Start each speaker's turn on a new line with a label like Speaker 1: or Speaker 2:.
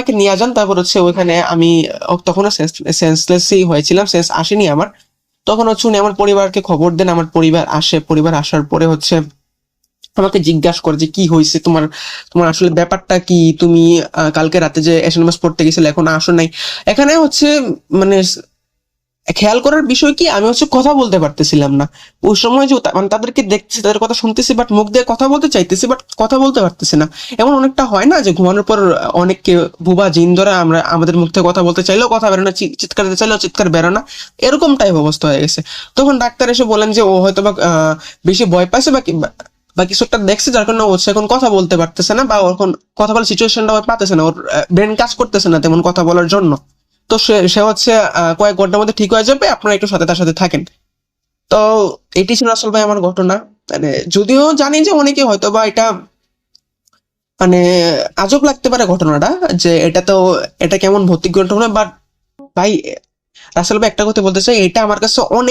Speaker 1: তাকে নিয়ে যান, তারপর হচ্ছে ওইখানে আমি তখন সেন্সলেসই হয়েছিলাম সেন্স আসেনি আমার। তখন হচ্ছে উনি আমার পরিবারকে খবর দেন, আমার পরিবার আসে, পরিবার আসার পরে হচ্ছে আমাকে জিজ্ঞাসা করে যে কি হয়েছে, তোমার তোমার আসলে ব্যাপারটা কি? তুমি কালকে রাতে যে এসএনএমএস পড়তে গেছিলে, এখন আসো নাই। এখানে হচ্ছে মানে খেয়াল করার বিষয় কি? আমি হচ্ছে কথা বলতে পারতেছিলাম না। ওই সময় যে মানে তাদেরকে দেখতেছি, তাদের কথা শুনতেছি বাট মুখ দিয়ে কথা বলতে চাইতেছি বাট কথা বলতে পারতেছি না। এমন অনেকটা হয় না যে ঘুমানোর পর অনেককে বুবা জিন ধরে আমরা, আমাদের মুখ থেকে কথা বলতে চাইলেও কথা বেরো না চিৎকার দিতে চাইলেও চিৎকার বেরো না। এরকম টাইপ অবস্থা হয়ে গেছে। তখন ডাক্তার এসে বলেন যে ও হয়তো বা বেশি ভয় পাইছে বা বা- কিছু একটা দেখছে, যার কারণে ও এখন কথা বলতে পারতেছে না বা ওর কথা বলার সিচুয়েশনটা পাতেছে না। ওর ব্রেন কাজ করতেছে না তেমন কথা বলার জন্য। তো সে হচ্ছে কয়েক ঘণ্টার মধ্যে ঠিক হয়ে যাবে, আপনারা একটু সাথে তার সাথে থাকেন। তো এটি ছিল আসল ভাই আমার ঘটনা। মানে যদিও জানি যে অনেকে হয়তো বা এটা মানে আজব লাগতে পারে ঘটনাটা, যে এটা তো, এটা কেমন ভৌতিক ঘটনা বাট ভাই, রাসেল ভাই একটা কথা বলতে চাই, এটা আমার কাছে অনেক